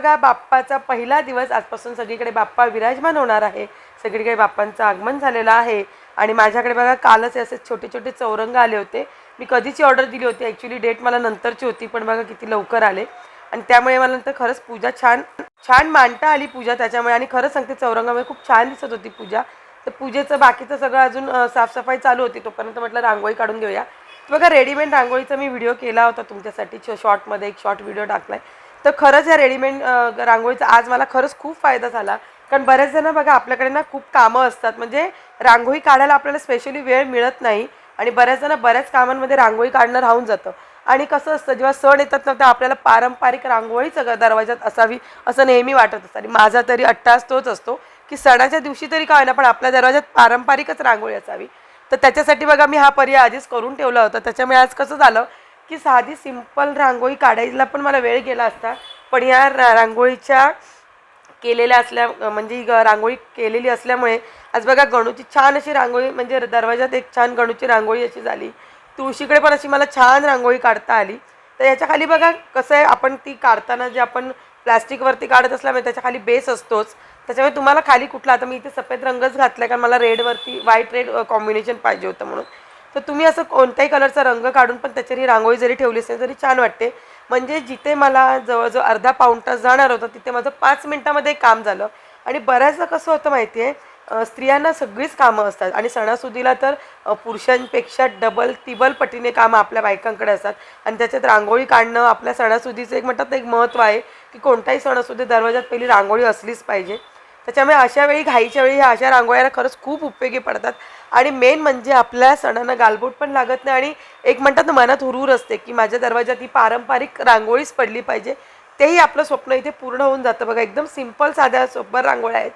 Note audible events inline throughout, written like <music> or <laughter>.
बघा बाप्पाचा पहिला दिवस आजपासून सगळीकडे बाप्पा विराजमान होणार आहे. सगळीकडे बाप्पांचं आगमन झालेलं आहे. आणि माझ्याकडे बघा कालच असे छोटे छोटे चौरंग आले होते. मी कधीची ऑर्डर दिली होती? ॲक्च्युली डेट मला नंतरची होती पण बघा किती लवकर आले. आणि त्यामुळे मला नंतर खरंच पूजा छान छान मांडता आली पूजा त्याच्यामुळे. आणि खरंच सांगते चौरंगामध्ये खूप छान दिसत होती पूजा. तर पूजेचं बाकीचं सगळं अजून साफसफाई चालू होती. तोपर्यंत म्हटलं रांगोळी काढून घेऊया. बघा रेडीमेड रांगोळीचा मी व्हिडिओ केला होता तुमच्यासाठी. शॉर्टमध्ये एक शॉर्ट व्हिडिओ टाकला आहे तर खरंच या रेडीमेड रांगोळीचा आज मला खरंच खूप फायदा झाला. कारण बऱ्याच जण बघा आपल्याकडे ना खूप कामं असतात. म्हणजे रांगोळी काढायला आपल्याला स्पेशली वेळ मिळत नाही. आणि बऱ्याच जण बऱ्याच कामांमध्ये रांगोळी काढणं राहून जातं. आणि कसं असतं जेव्हा सण येतात ना तेव्हा आपल्याला पारंपरिक रांगोळीच दरवाजात असावी असं नेहमी वाटत असतं. आणि माझा तरी अट्टास तोच असतो की सणाच्या दिवशी तरी काय ना पण आपल्या दरवाजात पारंपरिकच रांगोळी असावी. तर त्याच्यासाठी बघा मी हा पर्याय आधीच करून ठेवला होता. त्याच्यामुळे आज कसं झालं की साधी सिंपल रांगोळी काढायला पण मला वेळ गेला असता. पण या रा- रांगोळीच्या केलेल्या असल्या म्हणजे ग- रांगोळी केलेली असल्यामुळे आज बघा गणूची छान अशी रांगोळी म्हणजे दरवाजात एक छान गणूची रांगोळी अशी झाली. तुळशीकडे पण अशी मला छान रांगोळी काढता आली. तर याच्या खाली बघा कसं आहे आपण ती काढताना जे आपण प्लॅस्टिकवरती काढत असल्यामुळे त्याच्याखाली बेस असतोच. त्याच्यामुळे तुम्हाला खाली कुठला आता मी इथे सफेद रंगच घातला कारण मला रेडवरती व्हाईट रेड कॉम्बिनेशन पाहिजे होतं म्हणून. तर तुम्ही असं कोणत्याही कलरचा रंग काढून पण त्याच्यावर रांगोळी जरी ठेवली असेल तरी छान वाटते. म्हणजे जिथे मला जवळजवळ अर्धा पाऊण तास जाणार होतं तिथे माझं पाच मिनटामध्ये काम झालं. आणि बऱ्याचदा कसं होतं माहिती आहे स्त्रियांना सगळीच कामं असतात. आणि सणासुदीला तर पुरुषांपेक्षा डबल तिबल पटीने कामं आपल्या बायकांकडे असतात. आणि त्याच्यात रांगोळी काढणं आपल्या सणासुदीचं एक म्हणतात एक महत्त्व आहे की कोणताही सणासुदी दरवाजात पहिली रांगोळी असलीच पाहिजे. त्याच्यामुळे अशा वेळी घाईच्या वेळी ह्या अशा रांगोळ्याला खरंच खूप उपयोगी पडतात. आणि मेन म्हणजे आपल्या सणांना गालबोट पण लागत नाही आणि एक म्हणतात ना मनात हुरूर असते की माझ्या दरवाजात ही पारंपरिक रांगोळीच पडली पाहिजे. तेही आपलं स्वप्न इथे पूर्ण होऊन जातं. बघा एकदम सिंपल साध्या सोपर रांगोळ्या आहेत.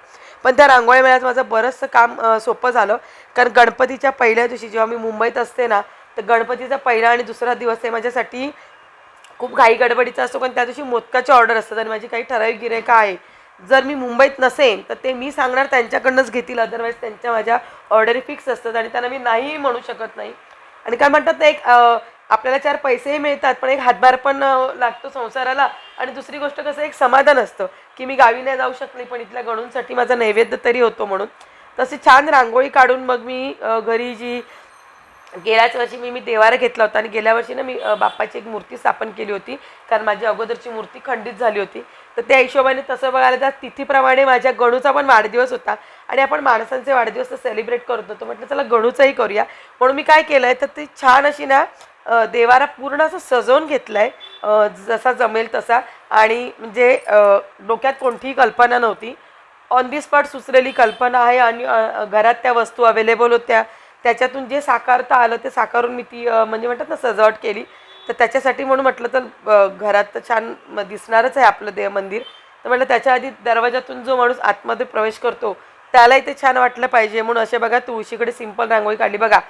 पण त्या रांगोळ्या माझं बरंचसं काम सोपं झालं. कारण गणपतीच्या पहिल्या दिवशी जेव्हा मी मुंबईत असते ना तर गणपतीचा पहिला आणि दुसरा दिवस आहे माझ्यासाठी खूप घाई गडबडीचा असतो. कारण त्या दिवशी मोदकाची ऑर्डर असतात आणि माझी काही ठराविक गिरायका आहे. जर मी मुंबईत नसेन तर ते मी सांगणार त्यांच्याकडनंच घेतील. अदरवाईज त्यांच्या माझ्या ऑर्डरी फिक्स असतात आणि त्यांना मी नाही म्हणू शकत नाही. आणि काय म्हणतात ना एक आपल्याला चार पैसेही मिळतात पण एक हातभार पण लागतो संसाराला. आणि दुसरी गोष्ट कसं एक समाधान असतं की मी गावी नाही जाऊ शकले पण इथल्या गणूंसाठी माझा नैवेद्य तरी होतो म्हणून. तशी छान रांगोळी काढून मग मी घरी जी गेल्याच वर्षी मी मी देवारा घेतला होता. आणि गेल्या वर्षी ना मी बाप्पाची एक मूर्ती स्थापन केली होती. कारण माझी अगोदरची मूर्ती खंडित झाली होती. तर त्या हिशोबाने तसं बघायला तर तिथीप्रमाणे माझ्या गणूचा पण वाढदिवस होता. आणि आपण माणसांचे वाढदिवस तर सेलिब्रेट करत होतो. म्हटलं चला गणूचाही करूया. म्हणून मी काय केलं आहे तर ती छान अशी ना देवाला देवारा पूर्ण असं सजवून घेतलं आहे जसा जमेल तसा. आणि म्हणजे डोक्यात कोणतीही कल्पना नव्हती. ऑन दी स्पॉट सुचलेली कल्पना आहे आणि घरात त्या वस्तू अवेलेबल होत्या. त्याच्यातून जे साकारता आलं ते साकारून मी ती म्हणजे म्हणतात ना सजावट केली. तर त्याच्यासाठी म्हणून म्हटलं तर घरात तर छान दिसणारच आहे आपलं देव मंदिर. तर म्हटलं त्याच्या आधी दरवाजातून जो माणूस आतमध्ये प्रवेश करतो त्यालाही ते छान वाटलं पाहिजे. म्हणून असे बघा तुळशीकडे सिंपल रांगोळी काढली. बघा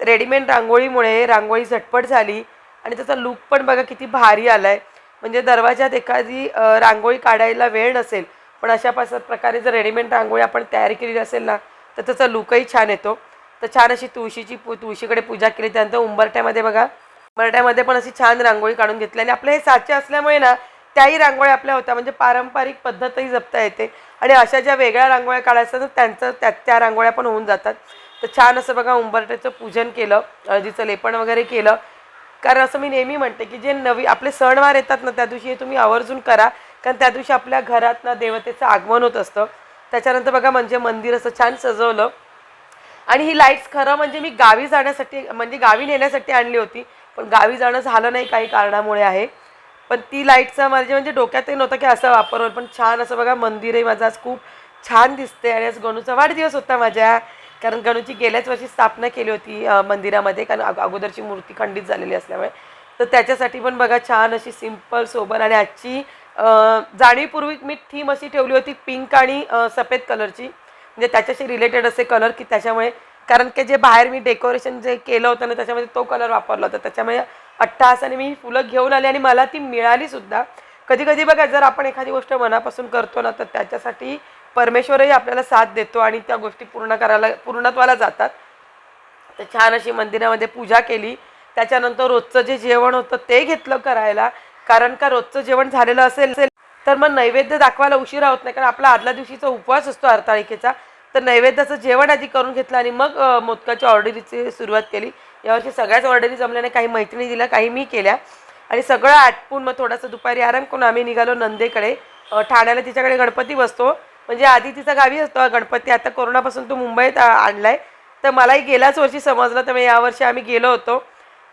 रेडीमेड रांगोळीमुळे रांगोळी झटपट झाली आणि त्याचा लुक पण बघा किती भारी आलाय. म्हणजे दरवाजात एखादी रांगोळी काढायला वेळ नसेल पण अशा पाच प्रकारे जर रेडीमेड रांगोळी आपण तयार केलेली असेल ना तर त्याचा लुकही छान येतो. तर छान अशी तुळशीची पू तुळशीकडे पूजा केली. त्यानंतर उंबरट्यामध्ये बघा उंबरट्यामध्ये पण अशी छान रांगोळी काढून घेतली. आणि आपले हे साचे असल्यामुळे ना त्याही रांगोळ्या आपल्या होत्या. म्हणजे पारंपरिक पद्धतही जपता येते. आणि अशा ज्या वेगळ्या रांगोळ्या काढायच्या तर त्यांचं त्या त्या रांगोळ्या पण होऊन जातात. तर छान असं बघा उंबरट्याचं पूजन केलं हळदीचं लेपण वगैरे केलं. कारण असं मी नेहमी म्हणते की जे नवी आपले सणवार येतात ना त्या दिवशी हे तुम्ही आवर्जून करा. कारण त्या दिवशी आपल्या घरात ना देवतेचं आगमन होत असतं. त्याच्यानंतर बघा म्हणजे मंदिर असं छान सजवलं. आणि ही लाईट्स खरं म्हणजे मी गावी जाण्यासाठी म्हणजे गावी नेण्यासाठी आणली होती. पण गावी जाणं झालं नाही काही कारणामुळे आहे. पण ती लाईटचा माझ्या म्हणजे डोक्यातही नव्हतं की असं वापर होईल पण छान असं बघा मंदिरही माझं आज खूप छान दिसते आणि आज गणूचा वाढदिवस होता माझ्या. कारण गणूची गेल्याच वर्षी स्थापना केली होती मंदिरामध्ये. कारण अगोदरची मूर्ती खंडित झालेली असल्यामुळे. तर त्याच्यासाठी पण बघा छान अशी सिंपल सोबर आणि आजची जाणीवपूर्वी मी थीम अशी ठेवली होती पिंक आणि सफेद कलरची. म्हणजे त्याच्याशी रिलेटेड असे कलर की त्याच्यामुळे कारण की जे बाहेर मी डेकोरेशन जे केलं होतं ना त्याच्यामध्ये तो कलर वापरला होता. त्याच्यामुळे अठ्ठासाने मी फुलं घेऊन आली आणि मला ती मिळाली सुद्धा. कधी कधी बघा जर आपण एखादी गोष्ट मनापासून करतो ना तर त्याच्यासाठी परमेश्वरही आपल्याला साथ देतो आणि त्या गोष्टी पूर्ण करायला पूर्णत्वाला जातात. तर छान अशी मंदिरामध्ये पूजा केली. त्याच्यानंतर रोजचं जे जेवण होतं ते घेतलं करायला. कारण का रोजचं जेवण झालेलं असेल तर मग नैवेद्य दाखवायला उशिरा होत नाही कारण आपला आदल्या दिवशीचा उपवास असतो हरताळिकेचा तर नैवेद्याचं जेवण आधी करून घेतलं आणि मग मोदकाच्या ऑर्डरीची सुरुवात केली. यावर्षी सगळ्याच ऑर्डरी जमल्याने काही मैत्रिणी दिल्या काही मी केल्या. आणि सगळं आटपून मग थोडंसं दुपारी आराम करून आम्ही निघालो नंदेकडे. ठाण्याला तिच्याकडे गणपती बसतो. म्हणजे आधी तिचा गावी असतो गणपती. आता कोरोनापासून तो मुंबईत आणला आणलाय. तर मलाही गेल्याच वर्षी समजलं तर मग यावर्षी आम्ही गेलो होतो.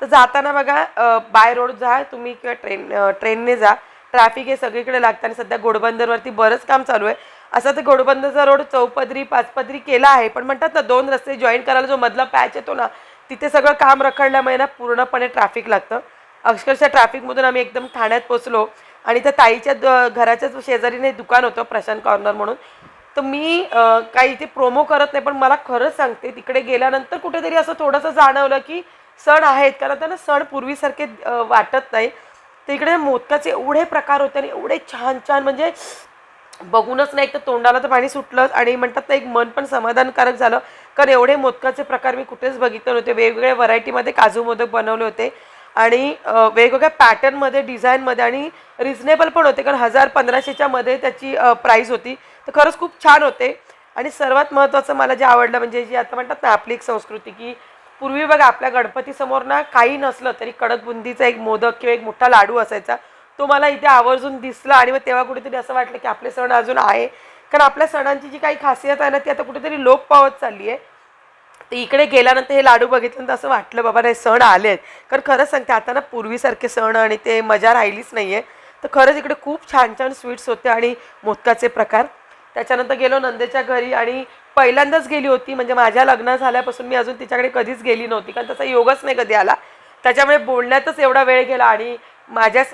तर जाताना बघा बाय रोड जा तुम्ही किंवा ट्रेन ट्रेनने जा. ट्रॅफिक हे सगळीकडे लागतं आणि सध्या घोडबंदरवरती बरंच काम चालू आहे. असा तर घोडबंदचा रोड चौपदरी पाचपदरी केला आहे. पण म्हणतात ना दोन रस्ते जॉईन करायला जो मधला पॅच येतो ना तिथे सगळं काम रखडल्यामुळे ना पूर्णपणे ट्रॅफिक लागतं. अक्षरशः ट्रॅफिकमधून आम्ही एकदम ठाण्यात पोचलो आणि त्या ताईच्या द- घराच्याच शेजारीने दुकान होतं प्रशांत कॉर्नर म्हणून. तर मी काही इथे प्रोमो करत नाही पण मला खरंच सांगते तिकडे गेल्यानंतर कुठेतरी असं थोडंसं जाणवलं की सण आहेत. कारण त्यांना ना सण पूर्वीसारखे वाटत नाही. तर इकडे मोदकाचे एवढे प्रकार होते आणि एवढे छान छान म्हणजे बघूनच नाही एक तर तोंडाला तर पाणी सुटलं आणि म्हणतात ना एक मन पण समाधानकारक झालं. कारण एवढे मोदकाचे प्रकार मी कुठेच बघितले नव्हते. वेगवेगळ्या व्हरायटीमध्ये काजू मोदक बनवले होते. आणि वेगवेगळ्या पॅटर्नमध्ये डिझाईनमध्ये आणि रिझनेबल पण होते. कारण हजार पंधराशेच्या मध्ये त्याची प्राईस होती. तर खरंच खूप छान होते. आणि सर्वात महत्त्वाचं मला जे आवडलं म्हणजे जी आता म्हणतात ना आपली एक संस्कृती की पूर्वी बघा आपल्या गणपतीसमोर ना काही नसलं तरी कडक बुंदीचा एक मोदक किंवा एक मोठा लाडू असायचा. तो मला इथे आवर्जून दिसला आणि मग तेव्हा कुठेतरी असं वाटलं की आपले सण अजून आहे. कारण आपल्या सणांची जी काही खासियत आहे ना ती आता कुठेतरी लोप पावत चालली आहे तर इकडे गेल्यानंतर हे लाडू बघितल्यानंतर असं वाटलं बाबा नाही सण आले आहेत कारण खरंच सांगते आता ना पूर्वीसारखे सण आणि ते मजा राहिलीच नाही आहे तर खरंच इकडे खूप छान छान स्वीट्स होते आणि मोदकाचे प्रकार. त्याच्यानंतर गेलो नंदेच्या घरी आणि पहिल्यांदाच गेली होती. म्हणजे माझ्या लग्न झाल्यापासून मी अजून तिच्याकडे कधीच गेली नव्हती. कारण तसा योगच नाही कधी आला. त्याच्यामुळे बोलण्यातच एवढा वेळ गेला आणि माझ्याच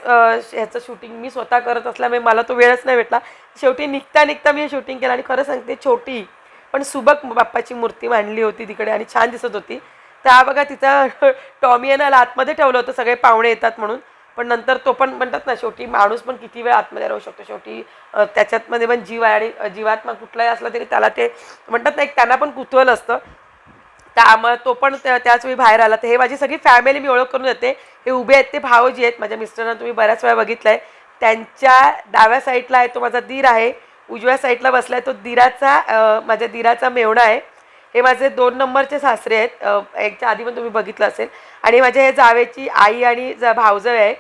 ह्याचं शूटिंग मी स्वतः करत असल्यामुळे मला तो वेळच नाही भेटला. शेवटी निघता निघता मी शूटिंग केलं आणि खरं सांगते छोटी पण सुबक बाप्पाची मूर्ती मांडली होती तिकडे आणि छान दिसत होती. त्या बघा तिचा <laughs> टॉमी यानं आतमध्ये ठेवलं होतं सगळे पाहुणे येतात म्हणून. पण नंतर तो पण म्हणतात ना शेवटी माणूस पण किती वेळ आतमध्ये राहू शकतो. शेवटी त्याच्यातमध्ये पण जीव आहे आणि जीवात्मा कुठलाही असला तरी त्याला ते म्हणतात ना एक त्यांना पण कुतूहल असतं. त्यामुळे तो पण त्या- त्याच वेळी बाहेर आला. तर हे माझी सगळी फॅमिली मी ओळख करून देते. हे उभे आहेत ते भावजी आहेत माझ्या मिस्टरांना तुम्ही बऱ्याच वेळा बघितलंय. त्यांच्या डाव्या साईडला आहे तो माझा दीर आहे. उजव्या साईडला बसला आहे तो दिराचा माझ्या दिराचा मेवणा आहे. हे माझे दोन नंबरचे सासरे आहेत. एकच्या याच्या आधी पण तुम्ही बघितलं असेल. आणि माझ्या हे जावेची आई आणि जा भावजळ आहे.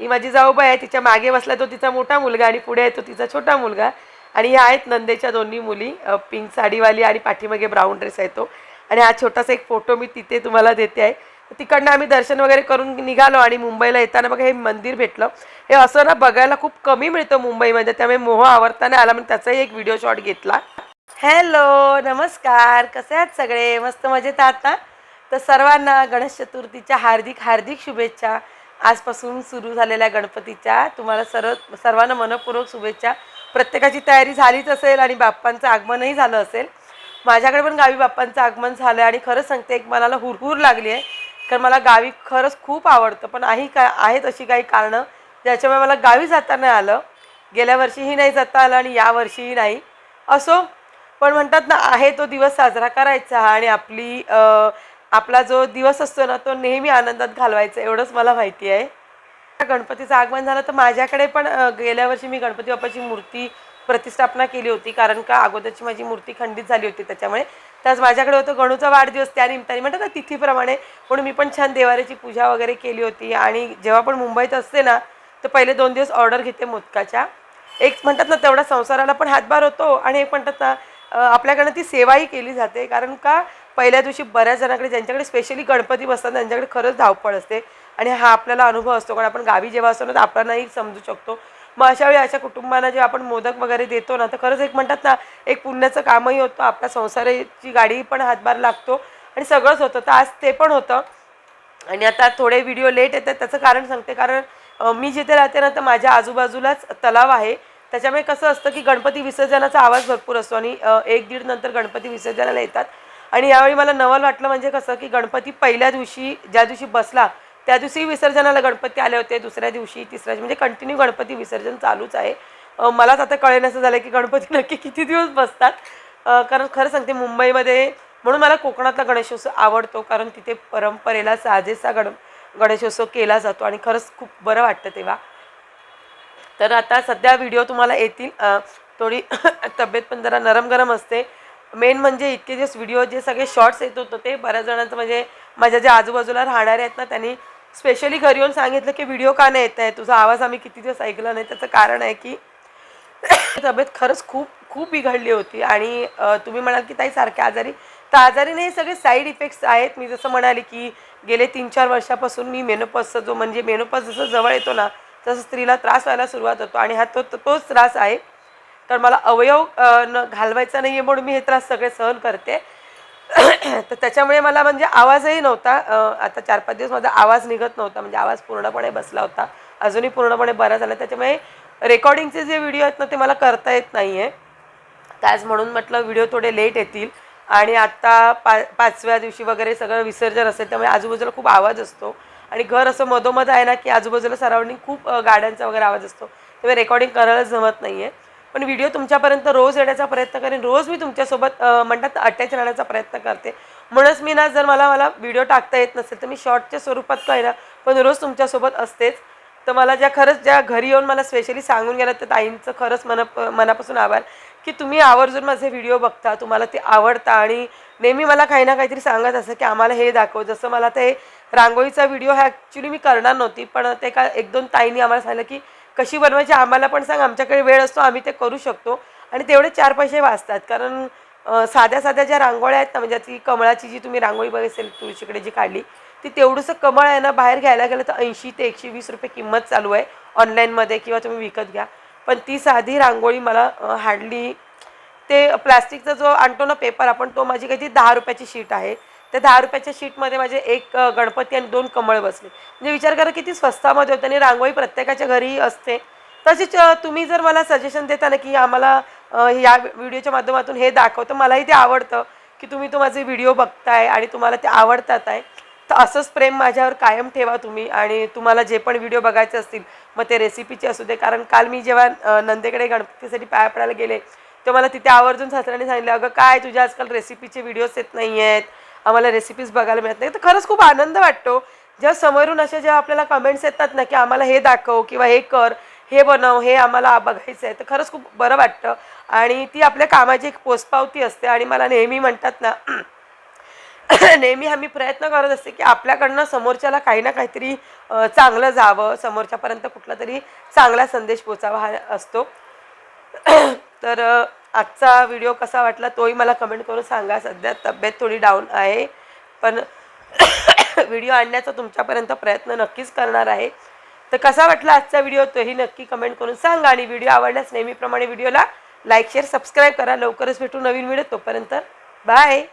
ही माझी जाऊबाई आहे. तिच्यामागे बसला तो तिचा मोठा मुलगा आणि पुढे आहे तो तिचा छोटा मुलगा. आणि ह्या आहेत नंदेच्या दोन्ही मुली. पिंक साडीवाली आणि पाठीमागे ब्राऊन ड्रेस आहे तो. आणि हा छोटासा एक फोटो मी तिथे तुम्हाला देते आहे. तिकडनं आम्ही दर्शन वगैरे करून निघालो आणि मुंबईला येताना बघा हे मंदिर भेटलं. हे असं ना बघायला खूप कमी मिळतं मुंबईमध्ये त्यामुळे मोह आवडताना आला म्हणून त्याचाही एक व्हिडिओ शॉट घेतला. हॅलो नमस्कार. कसे आहात सगळे? मस्त मजेत आहात ना? तर सर्वांना गणेश चतुर्थीच्या हार्दिक हार्दिक शुभेच्छा. आजपासून सुरू झालेल्या गणपतीच्या तुम्हाला सर्व सर्वांना मनपूर्वक शुभेच्छा. प्रत्येकाची तयारी झालीच असेल आणि बाप्पांचं आगमनही झालं असेल. माझ्याकडे पण गावी बाप्पांचं आगमन झालं आहे आणि खरंच सांगते एक मनाला हुरहुर लागली आहे कारण मला गावी खरंच खूप आवडतं पण आहे का आहेत अशी काही कारणं ज्याच्यामुळे मला गावी जाता नाही आलं. गेल्या वर्षीही नाही जाता आलं आणि यावर्षीही नाही. असो पण म्हणतात ना आहे तो दिवस साजरा करायचा आणि आपली आपला जो दिवस असतो ना तो नेहमी आनंदात घालवायचा एवढंच मला माहिती आहे. गणपतीचं आगमन झालं तर माझ्याकडे पण गेल्या वर्षी मी गणपती बाप्पाची मूर्ती प्रतिष्ठापना केली होती कारण का अगोदरची माझी मूर्ती खंडित झाली होती त्याच्यामुळे. त्याच माझ्याकडे होतं गणूचा वाढदिवस त्या निमित्ताने. म्हणतात ना तिथीप्रमाणे. म्हणून मी पण छान देवाऱ्याची पूजा वगैरे केली होती. आणि जेव्हा पण मुंबईत असते ना तर पहिले दोन दिवस ऑर्डर घेते मोदकाच्या. एक म्हणतात ना तेवढा संसाराला पण हातभार होतो. आणि एक म्हणतात ना आपल्याकडनं ती सेवाही केली जाते. कारण का पहिल्या दिवशी बऱ्याच जणांकडे ज्यांच्याकडे स्पेशली गणपती बसतात त्यांच्याकडे खरंच धावपळ असते. आणि हा आपल्याला अनुभव असतो. कारण आपण गावी जेव्हा असतो ना तर आपल्यालाही समजू शकतो. मग अशा वेळी अशा कुटुंबांना जेव्हा आपण मोदक वगैरे देतो ना तर खरंच एक म्हणतात ना एक पुण्याचं कामही होतं आपल्या संसाराची गाडी पण हातभार लागतो आणि सगळंच होतं. तर आज ते पण होतं. आणि आता थोडे व्हिडिओ लेट येतात त्याचं कारण सांगते. कारण मी जिथे राहते ना तर माझ्या आजूबाजूलाच तलाव आहे. त्याच्यामुळे कसं असतं की गणपती विसर्जनाचा आवाज भरपूर असतो आणि एक दीड नंतर गणपती विसर्जनाला येतात. आणि यावेळी मला नवल वाटलं म्हणजे कसं की गणपती पहिल्या दिवशी ज्या दिवशी बसला त्या दिवशी विसर्जनाला गणपती आले होते दुसऱ्या दिवशी तिसऱ्या दिवशी म्हणजे कंटिन्यू गणपती विसर्जन चालूच आहे. मलाच आता कळेनसं झालं की गणपती नक्की किती दिवस बसतात. कारण खरं सांगते मुंबईमध्ये म्हणून मला कोकणातला गणेशोत्सव आवडतो कारण तिथे परंपरेला साजेसा गण गणेशोत्सव केला जातो आणि खरंच खूप बरं वाटतं तेव्हा. तर आता सध्या व्हिडिओ तुम्हाला येतील थोडी <coughs> तब्येत पण जरा नरम गरम असते. मेन म्हणजे इतके दिवस व्हिडिओ जे सगळे शॉर्ट्स येत होतं ते बऱ्याच जणांचं म्हणजे माझ्या जे आजूबाजूला राहणारे आहेत ना त्यांनी स्पेशली घरी येऊन सांगितलं की व्हिडिओ का नाही येत आहे? तुझा आवाज आम्ही किती दिवस ऐकला नाही. त्याचं कारण आहे की <coughs> तब्येत खरंच खूप खूप बिघडली होती. आणि तुम्ही म्हणाल की ताई सारख्या आजारी. तर आजारी नाही हे सगळे साईड इफेक्ट्स आहेत. मी जसं म्हणाले की गेले तीन चार वर्षापासून मी मेनोपसचा जो म्हणजे मेनोपस जसं जवळ येतो ना तसं स्त्रीला त्रास व्हायला सुरुवात होतो. आणि हा तो तोच त्रास आहे. तर मला अवयव न घालवायचा नाही आहे म्हणून मी हे त्रास सगळे सहन करते. <coughs> तर त्याच्यामुळे मला म्हणजे आवाजही नव्हता. आता चार पाच दिवस माझा आवाज निघत नव्हता. म्हणजे आवाज पूर्णपणे बसला होता. अजूनही पूर्णपणे बरा झाला. त्याच्यामुळे रेकॉर्डिंगचे जे व्हिडिओ आहेत ना ते मला करता येत नाही आहे त्याच म्हणून म्हटलं व्हिडिओ थोडे लेट येतील. आणि आत्ता पा पाचव्या दिवशी वगैरे सगळं विसर्जन असेल त्यामुळे आजूबाजूला खूप आवाज असतो. आणि घर असं मधोमध आहे ना की आजूबाजूला सराउंडिंग खूप गाड्यांचा वगैरे आवाज असतो. त्यामुळे रेकॉर्डिंग करायला जमत नाही आहे पण व्हिडिओ तुमच्यापर्यंत रोज येण्याचा प्रयत्न करेन. रोज मी तुमच्यासोबत म्हणतात अटॅच राहण्याचा प्रयत्न करते. म्हणूनच मी ना जर मला मला व्हिडिओ टाकता येत नसेल तर मी शॉर्टच्या स्वरूपात काय ना पण रोज तुमच्यासोबत असतेच. तर मला ज्या खरंच ज्या घरी येऊन मला स्पेशली सांगून गेलं तर ताईंचं खरंच मनाप मनापासून आभार. की तुम्ही आवर्जून माझे व्हिडिओ बघता तुम्हाला ते आवडता आणि नेहमी मला काही ना काहीतरी सांगत असं की आम्हाला हे दाखव. जसं मला ते रांगोळीचा व्हिडिओ हा ॲक्च्युली मी करणार नव्हती पण ते का एक दोन ताईंनी आम्हाला सांगितलं की कशी बनवायची आम्हाला पण सांग. आमच्याकडे वेळ असतो आम्ही ते करू शकतो. आणि तेवढे चार पैसे वाचतात. कारण साध्या साध्या ज्या रांगोळ्या आहेत ना म्हणजे ती कमळाची जी तुम्ही रांगोळी बघितली तुळशीकडे जी काढली ती तेवढंसं कमळ आहे ना बाहेर घ्यायला गेलं तर ऐंशी ते एकशे वीस रुपये किंमत चालू आहे. ऑनलाईनमध्ये किंवा तुम्ही विकत घ्या. पण ती साधी रांगोळी मला हार्डली ते प्लास्टिकचा जो आणतो ना पेपर आपण तो माझी काही दहा रुपयाची शीट आहे. त्या दहा रुपयाच्या शीटमध्ये माझे एक गणपती आणि दोन कमळ बसले. म्हणजे विचार करा किती स्वस्तामध्ये होते आणि रांगोळी प्रत्येकाच्या घरी असते. तसेच तुम्ही जर मला सजेशन देता ना की आम्हाला या व्हिडिओच्या माध्यमातून हे दाखव तर मलाही ते आवडतं की तुम्ही तो माझे व्हिडिओ बघताय आणि तुम्हाला ते आवडतात आहे तर असंच प्रेम माझ्यावर कायम ठेवा तुम्ही आणि तुम्हाला जे पण व्हिडिओ बघायचे असतील मग ते रेसिपीचे असू दे. कारण काल मी जेव्हा नंदेकडे गणपतीसाठी पाया पडायला गेले तेव्हा मला तिथे आवर्जून सासऱ्याने सांगितलं अगं काय तुझ्या आजकाल रेसिपीचे व्हिडिओज येत नाही आहेत आम्हाला रेसिपीज बघायला मिळत नाही. तर खरंच खूप आनंद वाटतो. जेव्हा समोरून अशा जेव्हा आपल्याला कमेंट्स येतात ना की आम्हाला हे दाखव किंवा हे कर हे बनव हे आम्हाला बघायचं आहे तर खरंच खूप बरं वाटतं. आणि ती आपल्या कामाची एक पोचपावती असते. आणि मला नेहमी म्हणतात ना <clears throat> नेहमी आम्ही प्रयत्न करत असते की आपल्याकडनं समोरच्याला काही ना काहीतरी चांगलं जावं. समोरच्यापर्यंत कुठला तरी चांगला संदेश पोचावा हा असतो. <clears throat> तर आजचा व्हिडिओ कसा वाटला तोही मला कमेंट करून सांगा. सध्या तब्येत थोडी डाऊन आहे. पण <coughs> व्हिडिओ आणण्याचा तुमच्यापर्यंत प्रयत्न नक्कीच करणार आहे. तर कसा वाटला आजचा व्हिडिओ तोही नक्की कमेंट करून सांगा. आणि व्हिडिओ आवडल्यास नेहमीप्रमाणे व्हिडिओला लाईक शेअर सबस्क्राईब करा. लवकरच भेटू नवीन व्हिडिओ तोपर्यंत. बाय